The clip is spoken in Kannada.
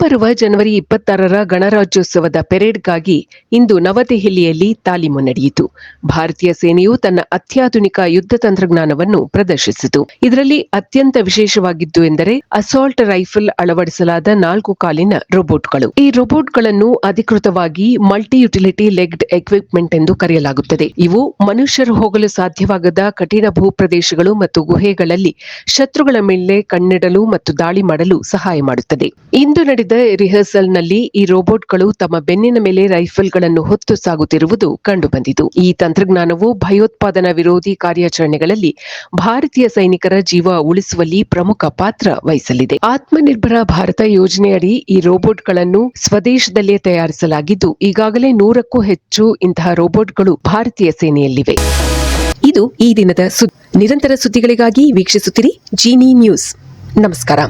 ಮುಂಬರುವ ಜನವರಿ ಇಪ್ಪತ್ತಾರರ ಗಣರಾಜ್ಯೋತ್ಸವದ ಪೆರೇಡ್ಗಾಗಿ ಇಂದು ನವದೆಹಲಿಯಲ್ಲಿ ತಾಲೀಮು ನಡೆಯಿತು. ಭಾರತೀಯ ಸೇನೆಯು ತನ್ನ ಅತ್ಯಾಧುನಿಕ ಯುದ್ಧ ತಂತ್ರಜ್ಞಾನವನ್ನು ಪ್ರದರ್ಶಿಸಿತು. ಇದರಲ್ಲಿ ಅತ್ಯಂತ ವಿಶೇಷವಾಗಿದ್ದು ಎಂದರೆ ಅಸಾಲ್ಟ್ ರೈಫಲ್ ಅಳವಡಿಸಲಾದ ನಾಲ್ಕು ಕಾಲಿನ ರೋಬೋಟ್ಗಳು. ಈ ರೋಬೋಟ್ಗಳನ್ನು ಅಧಿಕೃತವಾಗಿ ಮಲ್ಟಿ ಯುಟಿಲಿಟಿ ಲೆಗ್ಡ್ ಎಕ್ವಿಪ್ಮೆಂಟ್ ಎಂದು ಕರೆಯಲಾಗುತ್ತದೆ. ಇವು ಮನುಷ್ಯರು ಹೋಗಲು ಸಾಧ್ಯವಾಗದ ಕಠಿಣ ಭೂಪ್ರದೇಶಗಳು ಮತ್ತು ಗುಹೆಗಳಲ್ಲಿ ಶತ್ರುಗಳ ಮೇಲೆ ಕಣ್ಣಿಡಲು ಮತ್ತು ದಾಳಿ ಮಾಡಲು ಸಹಾಯ ಮಾಡುತ್ತದೆ. ಇಂದು ನಡೆದ ರಿಹರ್ಸಲ್ನಲ್ಲಿ ಈ ರೋಬೋಟ್ಗಳು ತಮ್ಮ ಬೆನ್ನಿನ ಮೇಲೆ ರೈಫಲ್ಗಳನ್ನು ಹೊತ್ತು ಸಾಗುತ್ತಿರುವುದು ಕಂಡುಬಂದಿತು. ಈ ತಂತ್ರಜ್ಞಾನವು ಭಯೋತ್ಪಾದನಾ ವಿರೋಧಿ ಕಾರ್ಯಾಚರಣೆಗಳಲ್ಲಿ ಭಾರತೀಯ ಸೈನಿಕರ ಜೀವ ಉಳಿಸುವಲ್ಲಿ ಪ್ರಮುಖ ಪಾತ್ರ ವಹಿಸಲಿದೆ. ಆತ್ಮನಿರ್ಭರ ಭಾರತ ಯೋಜನೆಯಡಿ ಈ ರೋಬೋಟ್ಗಳನ್ನು ಸ್ವದೇಶದಲ್ಲೇ ತಯಾರಿಸಲಾಗಿದ್ದು, ಈಗಾಗಲೇ ನೂರಕ್ಕೂ ಹೆಚ್ಚು ಇಂತಹ ರೋಬೋಟ್ಗಳು ಭಾರತೀಯ ಸೇನೆಯಲ್ಲಿವೆ. ಇದು ಈ ದಿನದ ನಿರಂತರ ಸುದ್ದಿಗಳಿಗಾಗಿ ವೀಕ್ಷಿಸುತ್ತಿರಿ ಜೀನಿ ನ್ಯೂಸ್ ನಮಸ್ಕಾರ.